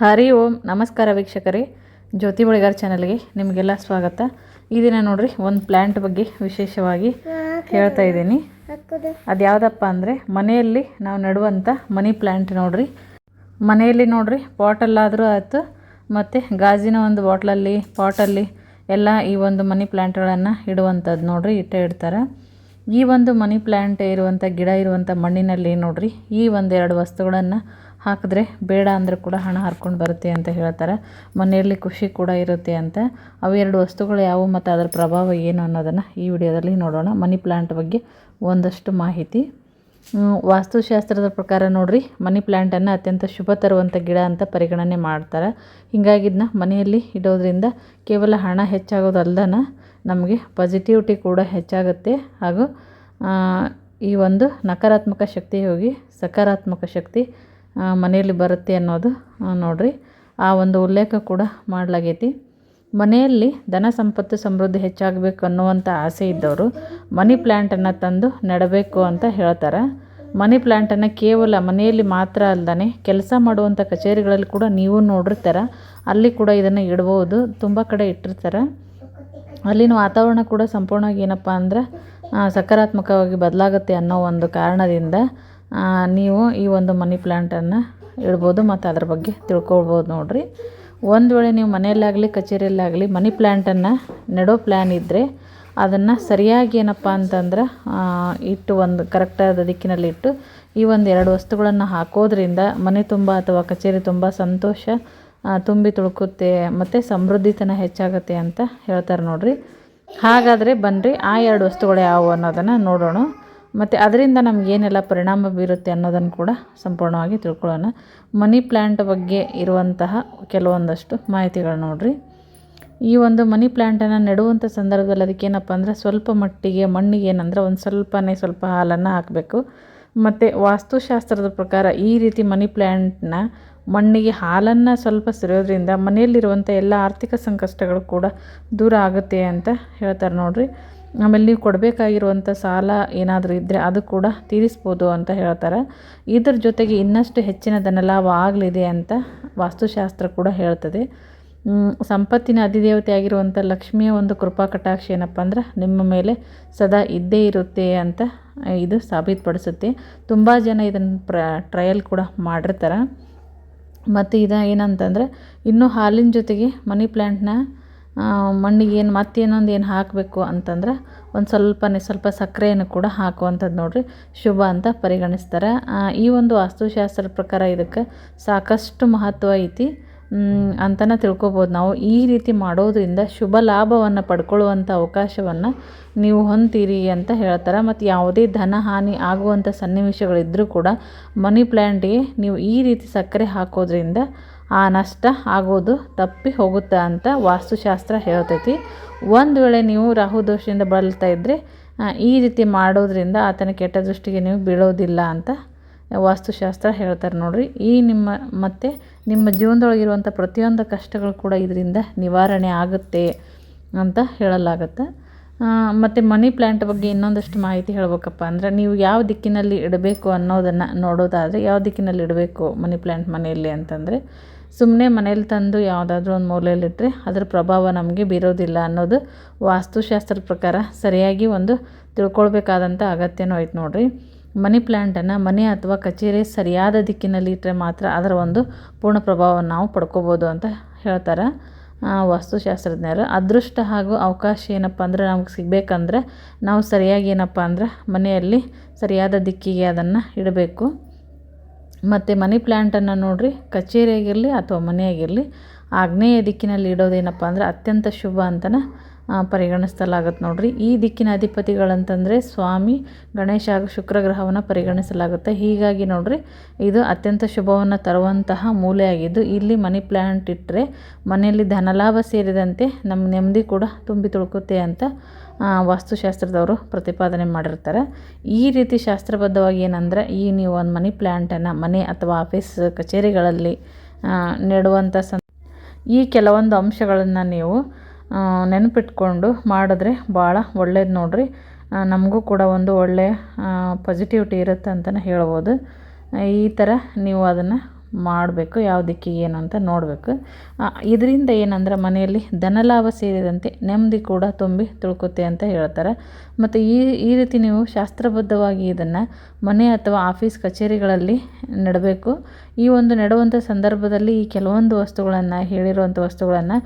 ಹರಿ ಓಂ, ನಮಸ್ಕಾರ ವೀಕ್ಷಕರೇ. ಜ್ಯೋತಿ ಬಳಿಗಾರ್ ಚಾನಲ್ಗೆ ನಿಮಗೆಲ್ಲ ಸ್ವಾಗತ. ಈ ದಿನ ನೋಡ್ರಿ, ಒಂದು ಪ್ಲ್ಯಾಂಟ್ ಬಗ್ಗೆ ವಿಶೇಷವಾಗಿ ಹೇಳ್ತಾ ಇದ್ದೀನಿ. ಅದು ಯಾವುದಪ್ಪ ಅಂದರೆ, ಮನೆಯಲ್ಲಿ ನಾವು ನೆಡುವಂಥ ಮನಿ ಪ್ಲ್ಯಾಂಟ್ ನೋಡ್ರಿ. ಮನೆಯಲ್ಲಿ ನೋಡ್ರಿ ಪಾಟಲ್ಲಾದರೂ ಆಯ್ತು, ಮತ್ತು ಗಾಜಿನ ಒಂದು ಬಾಟ್ಲಲ್ಲಿ ಪಾಟಲ್ಲಿ ಎಲ್ಲ ಈ ಒಂದು ಮನಿ ಪ್ಲ್ಯಾಂಟ್ಗಳನ್ನು ಇಡುವಂಥದ್ದು ನೋಡ್ರಿ, ಇಟ್ಟೇ ಇಡ್ತಾರೆ. ಈ ಒಂದು ಮನಿ ಪ್ಲ್ಯಾಂಟ್ ಇರುವಂಥ ಗಿಡ ಇರುವಂಥ ಮಣ್ಣಿನಲ್ಲಿ ನೋಡ್ರಿ, ಈ ಒಂದೆರಡು ವಸ್ತುಗಳನ್ನು ಹಾಕಿದ್ರೆ ಬೇಡ ಅಂದರೆ ಕೂಡ ಹಣ ಹರ್ಕೊಂಡು ಬರುತ್ತೆ ಅಂತ ಹೇಳ್ತಾರೆ. ಮನೆಯಲ್ಲಿ ಖುಷಿ ಕೂಡ ಇರುತ್ತೆ ಅಂತ. ಅವೆರಡು ವಸ್ತುಗಳು ಯಾವುವು ಮತ್ತು ಅದರ ಪ್ರಭಾವ ಏನು ಅನ್ನೋದನ್ನು ಈ ವಿಡಿಯೋದಲ್ಲಿ ನೋಡೋಣ. ಮನಿ ಪ್ಲ್ಯಾಂಟ್ ಬಗ್ಗೆ ಒಂದಷ್ಟು ಮಾಹಿತಿ. ವಾಸ್ತುಶಾಸ್ತ್ರದ ಪ್ರಕಾರ ನೋಡ್ರಿ, ಮನಿ ಪ್ಲ್ಯಾಂಟನ್ನು ಅತ್ಯಂತ ಶುಭ ತರುವಂಥ ಗಿಡ ಅಂತ ಪರಿಗಣನೆ ಮಾಡ್ತಾರೆ. ಹೀಗಾಗಿ ಇದನ್ನ ಮನೆಯಲ್ಲಿ ಇಡೋದ್ರಿಂದ ಕೇವಲ ಹಣ ಹೆಚ್ಚಾಗೋದಲ್ದನ ನಮಗೆ ಪಾಸಿಟಿವಿಟಿ ಕೂಡ ಹೆಚ್ಚಾಗುತ್ತೆ. ಹಾಗೂ ಈ ಒಂದು ನಕಾರಾತ್ಮಕ ಶಕ್ತಿ ಹೋಗಿ ಸಕಾರಾತ್ಮಕ ಶಕ್ತಿ ಮನೆಯಲ್ಲಿ ಬರುತ್ತೆ ಅನ್ನೋದು ನೋಡ್ರಿ. ಆ ಒಂದು ಉಲ್ಲೇಖ ಕೂಡ ಮಾಡಲಾಗೈತಿ. ಮನೆಯಲ್ಲಿ ಧನ ಸಂಪತ್ತು ಸಮೃದ್ಧಿ ಹೆಚ್ಚಾಗಬೇಕು ಅನ್ನುವಂಥ ಆಸೆ ಇದ್ದವರು ಮನಿ ಪ್ಲ್ಯಾಂಟನ್ನು ತಂದು ನೆಡಬೇಕು ಅಂತ ಹೇಳ್ತಾರೆ. ಮನಿ ಪ್ಲ್ಯಾಂಟನ್ನು ಕೇವಲ ಮನೆಯಲ್ಲಿ ಮಾತ್ರ ಅಲ್ಲದೆ ಕೆಲಸ ಮಾಡುವಂಥ ಕಚೇರಿಗಳಲ್ಲಿ ಕೂಡ ನೀವು ನೋಡಿರ್ತಾರೆ. ಅಲ್ಲಿ ಕೂಡ ಇದನ್ನು ಇಡ್ಬೋದು, ತುಂಬ ಕಡೆ ಇಟ್ಟಿರ್ತಾರೆ. ಅಲ್ಲಿನ ವಾತಾವರಣ ಕೂಡ ಸಂಪೂರ್ಣವಾಗಿ ಏನಪ್ಪ ಅಂದ್ರೆ ಸಕಾರಾತ್ಮಕವಾಗಿ ಬದಲಾಗುತ್ತೆ ಅನ್ನೋ ಒಂದು ಕಾರಣದಿಂದ ನೀವು ಈ ಒಂದು ಮನಿ ಪ್ಲ್ಯಾಂಟನ್ನು ಇಡ್ಬೋದು ಮತ್ತು ಅದ್ರ ಬಗ್ಗೆ ತಿಳ್ಕೊಳ್ಬೋದು ನೋಡಿರಿ. ಒಂದು ವೇಳೆ ನೀವು ಮನೆಯಲ್ಲಾಗಲಿ, ಕಚೇರಿಯಲ್ಲಾಗಲಿ ಮನಿ ಪ್ಲ್ಯಾಂಟನ್ನು ನೆಡೋ ಪ್ಲ್ಯಾನ್ ಇದ್ದರೆ ಅದನ್ನು ಸರಿಯಾಗಿ ಏನಪ್ಪ ಅಂತಂದ್ರೆ ಇಟ್ಟು ಒಂದು ಕರೆಕ್ಟಾದ ದಿಕ್ಕಿನಲ್ಲಿ ಇಟ್ಟು ಈ ಒಂದು ಎರಡು ವಸ್ತುಗಳನ್ನು ಹಾಕೋದ್ರಿಂದ ಮನೆ ತುಂಬ ಅಥವಾ ಕಚೇರಿ ತುಂಬ ಸಂತೋಷ ತುಂಬಿ ತುಳುಕುತ್ತೆ ಮತ್ತು ಸಮೃದ್ಧಿತನ ಹೆಚ್ಚಾಗುತ್ತೆ ಅಂತ ಹೇಳ್ತಾರೆ ನೋಡಿರಿ. ಹಾಗಾದರೆ ಬನ್ನಿರಿ ಆ ಎರಡು ವಸ್ತುಗಳು ಯಾವುವು ಅನ್ನೋದನ್ನು ನೋಡೋಣ. ಮತ್ತು ಅದರಿಂದ ನಮಗೇನೆಲ್ಲ ಪರಿಣಾಮ ಬೀರುತ್ತೆ ಅನ್ನೋದನ್ನು ಕೂಡ ಸಂಪೂರ್ಣವಾಗಿ ತಿಳ್ಕೊಳ್ಳೋಣ. ಮನಿ ಪ್ಲ್ಯಾಂಟ್ ಬಗ್ಗೆ ಇರುವಂತಹ ಕೆಲವೊಂದಷ್ಟು ಮಾಹಿತಿಗಳು ನೋಡ್ರಿ. ಈ ಒಂದು ಮನಿ ಪ್ಲ್ಯಾಂಟನ್ನು ನೆಡುವಂಥ ಸಂದರ್ಭದಲ್ಲಿ ಅದಕ್ಕೇನಪ್ಪ ಅಂದರೆ ಸ್ವಲ್ಪ ಮಟ್ಟಿಗೆ ಮಣ್ಣಿಗೆ ಏನಂದ್ರೆ ಒಂದು ಸ್ವಲ್ಪನೇ ಸ್ವಲ್ಪ ಹಾಲನ್ನು ಹಾಕಬೇಕು. ಮತ್ತು ವಾಸ್ತುಶಾಸ್ತ್ರದ ಪ್ರಕಾರ ಈ ರೀತಿ ಮನಿ ಪ್ಲ್ಯಾಂಟ್ನ ಮಣ್ಣಿಗೆ ಹಾಲನ್ನು ಸ್ವಲ್ಪ ಸುರಿಯೋದ್ರಿಂದ ಮನೆಯಲ್ಲಿರುವಂಥ ಎಲ್ಲ ಆರ್ಥಿಕ ಸಂಕಷ್ಟಗಳು ಕೂಡ ದೂರ ಆಗುತ್ತೆ ಅಂತ ಹೇಳ್ತಾರೆ ನೋಡ್ರಿ. ಆಮೇಲೆ ನೀವು ಕೊಡಬೇಕಾಗಿರುವಂಥ ಸಾಲ ಏನಾದರೂ ಇದ್ದರೆ ಅದು ಕೂಡ ತೀರಿಸ್ಬೋದು ಅಂತ ಹೇಳ್ತಾರೆ. ಇದ್ರ ಜೊತೆಗೆ ಇನ್ನಷ್ಟು ಹೆಚ್ಚಿನ ಧನಲಾಭ ಆಗಲಿದೆ ಅಂತ ವಾಸ್ತುಶಾಸ್ತ್ರ ಕೂಡ ಹೇಳ್ತದೆ. ಸಂಪತ್ತಿನ ಅಧಿದೇವತೆ ಆಗಿರುವಂಥ ಲಕ್ಷ್ಮಿಯ ಒಂದು ಕೃಪಾ ಕಟಾಕ್ಷ ಏನಪ್ಪ ಅಂದ್ರೆ ನಿಮ್ಮ ಮೇಲೆ ಸದಾ ಇದ್ದೇ ಇರುತ್ತೆ ಅಂತ ಇದು ಸಾಬೀತುಪಡಿಸುತ್ತೆ. ತುಂಬ ಜನ ಇದನ್ನು ಪ್ರ, ಟ್ರಯಲ್ ಕೂಡ ಮಾಡಿರ್ತಾರೆ. ಮತ್ತು ಇದು ಏನಂತಂದ್ರೆ, ಇನ್ನೂ ಹಾಲಿನ ಜೊತೆಗೆ ಮನಿ ಪ್ಲ್ಯಾಂಟ್ನ ಮಣ್ಣಿಗೆ ಏನು ಮತ್ತೇನೊಂದು ಏನು ಹಾಕಬೇಕು ಅಂತಂದ್ರೆ ಒಂದು ಸ್ವಲ್ಪನೇ, ಸ್ವಲ್ಪ ಸಕ್ಕರೆಯನ್ನು ಕೂಡ ಹಾಕುವಂಥದ್ದು ನೋಡಿರಿ. ಶುಭ ಅಂತ ಪರಿಗಣಿಸ್ತಾರೆ. ಈ ಒಂದು ವಾಸ್ತುಶಾಸ್ತ್ರದ ಪ್ರಕಾರ ಇದಕ್ಕೆ ಸಾಕಷ್ಟು ಮಹತ್ವ ಐತಿ. ಅಂತಲೇ ತಿಳ್ಕೊಬೋದು. ನಾವು ಈ ರೀತಿ ಮಾಡೋದರಿಂದ ಶುಭ ಲಾಭವನ್ನು ಪಡ್ಕೊಳ್ಳುವಂಥ ಅವಕಾಶವನ್ನು ನೀವು ಹೊಂತೀರಿ ಅಂತ ಹೇಳ್ತಾರೆ. ಮತ್ತು ಯಾವುದೇ ಧನ ಹಾನಿ ಆಗುವಂಥ ಸನ್ನಿವೇಶಗಳಿದ್ದರೂ ಕೂಡ ಮನಿ ಪ್ಲ್ಯಾಂಟ್ಗೆ ನೀವು ಈ ರೀತಿ ಸಕ್ಕರೆ ಹಾಕೋದ್ರಿಂದ ಆ ನಷ್ಟ ಆಗೋದು ತಪ್ಪಿ ಹೋಗುತ್ತೆ ಅಂತ ವಾಸ್ತುಶಾಸ್ತ್ರ ಹೇಳ್ತೈತಿ. ಒಂದು ವೇಳೆ ನೀವು ರಾಹು ದೋಷದಿಂದ ಬಳಲ್ತಾ ಇದ್ದರೆ ಈ ರೀತಿ ಮಾಡೋದ್ರಿಂದ ಆತನ ಕೆಟ್ಟ ದೃಷ್ಟಿಗೆ ನೀವು ಬೀಳೋದಿಲ್ಲ ಅಂತ ವಾಸ್ತುಶಾಸ್ತ್ರ ಹೇಳ್ತಾರೆ ನೋಡಿರಿ. ಈ ನಿಮ್ಮ, ಮತ್ತು ನಿಮ್ಮ ಜೀವನದೊಳಗಿರುವಂಥ ಪ್ರತಿಯೊಂದು ಕಷ್ಟಗಳು ಕೂಡ ಇದರಿಂದ ನಿವಾರಣೆ ಆಗುತ್ತೆ ಅಂತ ಹೇಳಲಾಗುತ್ತೆ. ಮತ್ತು ಮನಿ ಪ್ಲ್ಯಾಂಟ್ ಬಗ್ಗೆ ಇನ್ನೊಂದಷ್ಟು ಮಾಹಿತಿ ಹೇಳಬೇಕಪ್ಪ ಅಂದರೆ, ನೀವು ಯಾವ ದಿಕ್ಕಿನಲ್ಲಿ ಇಡಬೇಕು ಅನ್ನೋದನ್ನು ನೋಡೋದಾದರೆ, ಯಾವ ದಿಕ್ಕಿನಲ್ಲಿ ಇಡಬೇಕು ಮನಿ ಪ್ಲ್ಯಾಂಟ್ ಮನೆಯಲ್ಲಿ ಅಂತಂದರೆ ಸುಮ್ಮನೆ ಮನೇಲಿ ತಂದು ಯಾವುದಾದ್ರೂ ಒಂದು ಮೂಲೆಯಲ್ಲಿಟ್ಟರೆ ಅದರ ಪ್ರಭಾವ ನಮಗೆ ಬೀರೋದಿಲ್ಲ ಅನ್ನೋದು ವಾಸ್ತುಶಾಸ್ತ್ರದ ಪ್ರಕಾರ ಸರಿಯಾಗಿ ಒಂದು ತಿಳ್ಕೊಳ್ಬೇಕಾದಂಥ ಅಗತ್ಯನೂ ಐತೆ ನೋಡಿರಿ. ಮನಿ ಪ್ಲ್ಯಾಂಟನ್ನು ಮನೆ ಅಥವಾ ಕಚೇರಿ ಸರಿಯಾದ ದಿಕ್ಕಿನಲ್ಲಿ ಇಟ್ಟರೆ ಮಾತ್ರ ಅದರ ಒಂದು ಪೂರ್ಣ ಪ್ರಭಾವವನ್ನು ನಾವು ಪಡ್ಕೋಬೋದು ಅಂತ ಹೇಳ್ತಾರೆ ವಾಸ್ತುಶಾಸ್ತ್ರಜ್ಞರು. ಅದೃಷ್ಟ ಹಾಗೂ ಅವಕಾಶ ಏನಪ್ಪ ಅಂದ್ರೆ ನಮ್ಗೆ ಸಿಗಬೇಕಂದ್ರೆ ನಾವು ಸರಿಯಾಗಿ ಏನಪ್ಪ ಅಂದ್ರೆ ಮನೆಯಲ್ಲಿ ಸರಿಯಾದ ದಿಕ್ಕಿಗೆ ಅದನ್ನು ಇಡಬೇಕು. ಮತ್ತು ಮನಿ ಪ್ಲ್ಯಾಂಟನ್ನು ನೋಡಿರಿ ಕಚೇರಿಯಾಗಿರಲಿ ಅಥವಾ ಮನೆಯಾಗಿರಲಿ ಆಗ್ನೇಯ ದಿಕ್ಕಿನಲ್ಲಿ ಇಡೋದೇನಪ್ಪ ಅಂದ್ರೆ ಅತ್ಯಂತ ಶುಭ ಅಂತನ ಆ, ಪರಿಗಣಿಸಲಾಗುತ್ತೆ ನೋಡ್ರಿ. ಈ ದಿಕ್ಕಿನ ಅಧಿಪತಿಗಳಂತಂದರೆ ಸ್ವಾಮಿ, ಗಣೇಶ ಹಾಗೂ ಶುಕ್ರ ಗ್ರಹವನ್ನು ಪರಿಗಣಿಸಲಾಗುತ್ತೆ. ಹೀಗಾಗಿ ನೋಡ್ರಿ, ಇದು ಅತ್ಯಂತ ಶುಭವನ್ನು ತರುವಂತಹ ಮೂಲೆಯಾಗಿದ್ದು, ಇಲ್ಲಿ ಮನಿ ಪ್ಲ್ಯಾಂಟ್ ಇಟ್ಟರೆ ಮನೆಯಲ್ಲಿ ಧನಲಾಭ ಸೇರಿದಂತೆ ನಮ್ಮ ನೆಮ್ಮದಿ ಕೂಡ ತುಂಬಿ ತುಳುಕುತ್ತೆ ಅಂತ ವಾಸ್ತುಶಾಸ್ತ್ರದವರು ಪ್ರತಿಪಾದನೆ ಮಾಡಿರ್ತಾರೆ. ಈ ರೀತಿ ಶಾಸ್ತ್ರಬದ್ಧವಾಗಿ ಏನಂದ್ರೆ, ಈ ನೀವು ಒಂದು ಮನಿ ಪ್ಲ್ಯಾಂಟನ್ನು ಮನೆ ಅಥವಾ ಆಫೀಸ್ ಕಚೇರಿಗಳಲ್ಲಿ ನೆಡುವಂಥ ಸಂ ಈ ಕೆಲವೊಂದು ಅಂಶಗಳನ್ನು ನೀವು ನೆನಪಿಟ್ಕೊಂಡು ಮಾಡಿದ್ರೆ ಭಾಳ ಒಳ್ಳೇದು ನೋಡಿರಿ. ನಮಗೂ ಕೂಡ ಒಂದು ಒಳ್ಳೆಯ ಪಾಸಿಟಿವಿಟಿ ಇರುತ್ತೆ ಅಂತಲೇ ಹೇಳ್ಬೋದು. ಈ ಥರ ನೀವು ಅದನ್ನು ಮಾಡಬೇಕು, ಯಾವ ದಿಕ್ಕಿಗೆ ಏನು ಅಂತ ನೋಡಬೇಕು. ಇದರಿಂದ ಏನಂದ್ರೆ ಮನೆಯಲ್ಲಿ ಧನಲಾಭ ಸೇರಿದಂತೆ ನೆಮ್ಮದಿ ಕೂಡ ತುಂಬಿ ತುಳುಕುತ್ತೆ ಅಂತ ಹೇಳ್ತಾರೆ. ಮತ್ತು ಈ ಈ ರೀತಿ ನೀವು ಶಾಸ್ತ್ರಬದ್ಧವಾಗಿ ಇದನ್ನು ಮನೆ ಅಥವಾ ಆಫೀಸ್ ಕಚೇರಿಗಳಲ್ಲಿ ನೆಡಬೇಕು. ಈ ಒಂದು ನೆಡುವಂಥ ಸಂದರ್ಭದಲ್ಲಿ ಈ ಕೆಲವೊಂದು ವಸ್ತುಗಳನ್ನು, ಹೇಳಿರುವಂಥ ವಸ್ತುಗಳನ್ನು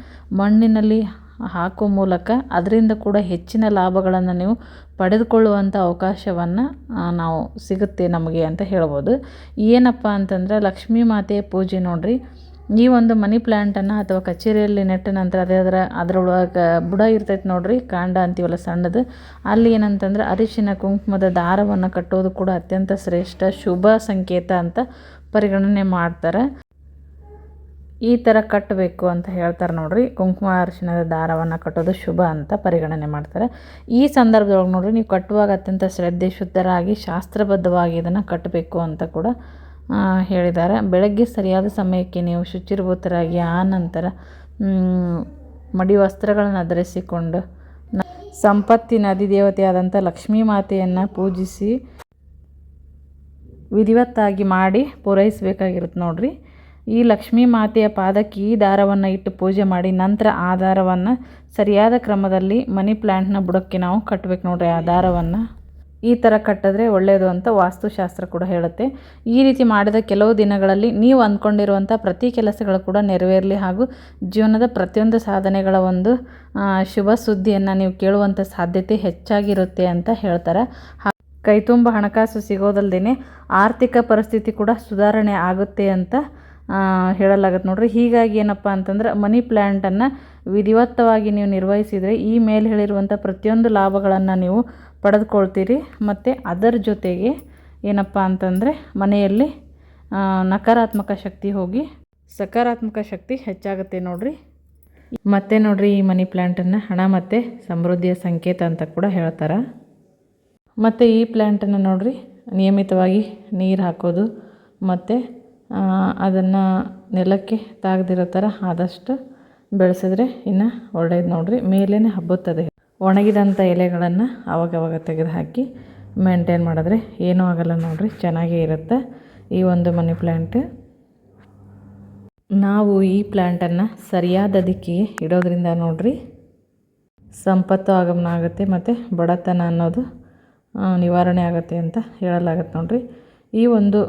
ಮಣ್ಣಿನಲ್ಲಿ ಹಾಕುವ ಮೂಲಕ ಅದರಿಂದ ಕೂಡ ಹೆಚ್ಚಿನ ಲಾಭಗಳನ್ನು ನೀವು ಪಡೆದುಕೊಳ್ಳುವಂಥ ಅವಕಾಶವನ್ನು ನಾವು ಸಿಗುತ್ತೆ ನಮಗೆ ಅಂತ ಹೇಳ್ಬೋದು. ಏನಪ್ಪ ಅಂತಂದ್ರೆ, ಲಕ್ಷ್ಮೀ ಮಾತೆಯ ಪೂಜೆ ನೋಡಿರಿ. ಈ ಒಂದು ಮನಿ ಪ್ಲ್ಯಾಂಟನ್ನು ಅಥವಾ ಕಚೇರಿಯಲ್ಲಿ ನೆಟ್ಟ ನಂತರ ಅದೇ ಅದರ, ಅದರೊಳಗೆ ಬುಡ ಇರ್ತೈತೆ ನೋಡಿರಿ, ಕಾಂಡ ಅಂತೀವಲ್ಲ ಸಣ್ಣದು. ಅಲ್ಲಿ ಏನಂತಂದ್ರೆ ಅರಿಶಿನ, ಕುಂಕುಮದ ದಾರವನ್ನು ಕಟ್ಟೋದು ಕೂಡ ಅತ್ಯಂತ ಶ್ರೇಷ್ಠ ಶುಭ ಸಂಕೇತ ಅಂತ ಪರಿಗಣನೆ ಮಾಡ್ತಾರೆ. ಈ ಥರ ಕಟ್ಟಬೇಕು ಅಂತ ಹೇಳ್ತಾರೆ ನೋಡಿರಿ. ಕುಂಕುಮ ಅರಿಶಿಣದ ದಾರವನ್ನು ಕಟ್ಟೋದು ಶುಭ ಅಂತ ಪರಿಗಣನೆ ಮಾಡ್ತಾರೆ. ಈ ಸಂದರ್ಭದೊಳಗೆ ನೋಡಿರಿ, ನೀವು ಕಟ್ಟುವಾಗ ಅತ್ಯಂತ ಶ್ರದ್ಧೆ ಶುದ್ಧರಾಗಿ ಶಾಸ್ತ್ರಬದ್ಧವಾಗಿ ಇದನ್ನು ಕಟ್ಟಬೇಕು ಅಂತ ಕೂಡ ಹೇಳಿದ್ದಾರೆ. ಬೆಳಗ್ಗೆ ಸರಿಯಾದ ಸಮಯಕ್ಕೆ ನೀವು ಶುಚಿರ್ಭೂತರಾಗಿ ಆ ನಂತರ ಮಡಿ ವಸ್ತ್ರಗಳನ್ನು ಧರಿಸಿಕೊಂಡು ಸಂಪತ್ತಿನ ಅಧಿದೇವತೆಯಾದಂಥ ಲಕ್ಷ್ಮೀ ಮಾತೆಯನ್ನು ಪೂಜಿಸಿ ವಿಧಿವತ್ತಾಗಿ ಮಾಡಿ ಪೂರೈಸಬೇಕಾಗಿರುತ್ತೆ ನೋಡಿರಿ. ಈ ಲಕ್ಷ್ಮೀ ಮಾತೆಯ ಪಾದಕ್ಕೆ ಈ ದಾರವನ್ನು ಇಟ್ಟು ಪೂಜೆ ಮಾಡಿ, ನಂತರ ಆ ದಾರವನ್ನು ಸರಿಯಾದ ಕ್ರಮದಲ್ಲಿ ಮನಿ ಪ್ಲ್ಯಾಂಟ್ನ ಬುಡಕ್ಕೆ ನಾವು ಕಟ್ಟಬೇಕು ನೋಡ್ರಿ ಆ ದಾರವನ್ನು. ಈ ಥರ ಕಟ್ಟಿದ್ರೆ ಒಳ್ಳೆಯದು ಅಂತ ವಾಸ್ತುಶಾಸ್ತ್ರ ಕೂಡ ಹೇಳುತ್ತೆ. ಈ ರೀತಿ ಮಾಡಿದ ಕೆಲವು ದಿನಗಳಲ್ಲಿ ನೀವು ಅಂದ್ಕೊಂಡಿರುವಂಥ ಪ್ರತಿ ಕೆಲಸಗಳು ಕೂಡ ನೆರವೇರಲಿ ಹಾಗೂ ಜೀವನದ ಪ್ರತಿಯೊಂದು ಸಾಧನೆಗಳ ಒಂದು ಶುಭ ಸುದ್ದಿಯನ್ನು ನೀವು ಕೇಳುವಂಥ ಸಾಧ್ಯತೆ ಹೆಚ್ಚಾಗಿರುತ್ತೆ ಅಂತ ಹೇಳ್ತಾರೆ. ಕೈ ತುಂಬ ಹಣಕಾಸು ಸಿಗೋದಲ್ಲದೇ ಆರ್ಥಿಕ ಪರಿಸ್ಥಿತಿ ಕೂಡ ಸುಧಾರಣೆ ಆಗುತ್ತೆ ಅಂತ ಹೇಳಲಾಗತ್ತೆ ನೋಡಿರಿ. ಹೀಗಾಗಿ ಏನಪ್ಪ ಅಂತಂದ್ರೆ ಮನಿ ಪ್ಲ್ಯಾಂಟನ್ನು ವಿಧಿವತ್ತವಾಗಿ ನೀವು ನಿರ್ವಹಿಸಿದರೆ ಈ ಮೇಲೆ ಹೇಳಿರುವಂಥ ಪ್ರತಿಯೊಂದು ಲಾಭಗಳನ್ನು ನೀವು ಪಡೆದುಕೊಳ್ತೀರಿ. ಮತ್ತು ಅದರ ಜೊತೆಗೆ ಏನಪ್ಪ ಅಂತಂದರೆ ಮನೆಯಲ್ಲಿ ನಕಾರಾತ್ಮಕ ಶಕ್ತಿ ಹೋಗಿ ಸಕಾರಾತ್ಮಕ ಶಕ್ತಿ ಹೆಚ್ಚಾಗುತ್ತೆ ನೋಡಿರಿ. ಮತ್ತೆ ನೋಡಿರಿ ಈ ಮನಿ ಪ್ಲ್ಯಾಂಟನ್ನು ಹಣ ಮತ್ತು ಸಮೃದ್ಧಿಯ ಸಂಕೇತ ಅಂತ ಕೂಡ ಹೇಳ್ತಾರೆ. ಮತ್ತು ಈ ಪ್ಲ್ಯಾಂಟನ್ನು ನೋಡಿರಿ, ನಿಯಮಿತವಾಗಿ ನೀರು ಹಾಕೋದು, ಮತ್ತು ಅದನ್ನು ನೆಲಕ್ಕೆ ತಾಗದಿರೋ ಥರ ಆದಷ್ಟು ಬೆಳೆಸಿದ್ರೆ ಇನ್ನು ಒಳ್ಳೇದು ನೋಡಿರಿ. ಮೇಲೇ ಹಬ್ಬುತ್ತದೆ. ಒಣಗಿದಂಥ ಎಲೆಗಳನ್ನು ಅವಾಗವಾಗ ತೆಗೆದು ಹಾಕಿ ಮೇಂಟೈನ್ ಮಾಡಿದ್ರೆ ಏನೂ ಆಗೋಲ್ಲ ನೋಡಿರಿ. ಚೆನ್ನಾಗೇ ಇರುತ್ತೆ ಈ ಒಂದು ಮನಿ ಪ್ಲ್ಯಾಂಟ್ ನಾವು ಈ ಪ್ಲ್ಯಾಂಟನ್ನು ಸರಿಯಾದ ದಿಕ್ಕಿಗೆ ಇಡೋದ್ರಿಂದ ನೋಡಿರಿ ಸಂಪತ್ತು ಆಗಮನ ಆಗುತ್ತೆ ಮತ್ತು ಬಡತನ ಅನ್ನೋದು ನಿವಾರಣೆ ಆಗುತ್ತೆ ಅಂತ ಹೇಳಲಾಗತ್ತೆ ನೋಡಿರಿ. ಈ ಒಂದು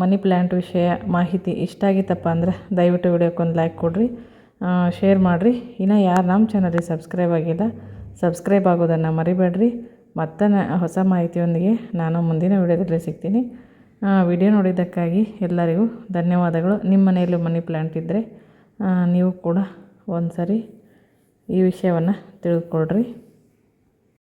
ಮನಿ ಪ್ಲ್ಯಾಂಟ್ ವಿಷಯ ಮಾಹಿತಿ ಇಷ್ಟ ಆಗಿತ್ತಪ್ಪ ಅಂದರೆ ದಯವಿಟ್ಟು ವಿಡಿಯೋಕ್ಕೊಂದು ಲೈಕ್ ಕೊಡಿರಿ. ಶೇರ್ ಮಾಡಿರಿ. ಇನ್ನು ಯಾರು ನಮ್ಮ ಚಾನಲ್ಗೆ ಸಬ್ಸ್ಕ್ರೈಬ್ ಆಗಿಲ್ಲ ಸಬ್ಸ್ಕ್ರೈಬ್ ಆಗೋದನ್ನು ಮರಿಬೇಡ್ರಿ. ಮತ್ತೆ ಹೊಸ ಮಾಹಿತಿಯೊಂದಿಗೆ ನಾನು ಮುಂದಿನ ವಿಡಿಯೋದಲ್ಲಿ ಸಿಗ್ತೀನಿ. ವಿಡಿಯೋ ನೋಡಿದ್ದಕ್ಕಾಗಿ ಎಲ್ಲರಿಗೂ ಧನ್ಯವಾದಗಳು. ನಿಮ್ಮ ಮನೆಯಲ್ಲೂ ಮನಿ ಪ್ಲ್ಯಾಂಟ್ ಇದ್ದರೆ ನೀವು ಕೂಡ ಒಂದು ಸರಿ ಈ ವಿಷಯವನ್ನು ತಿಳ್ಕೊಳ್ರಿ.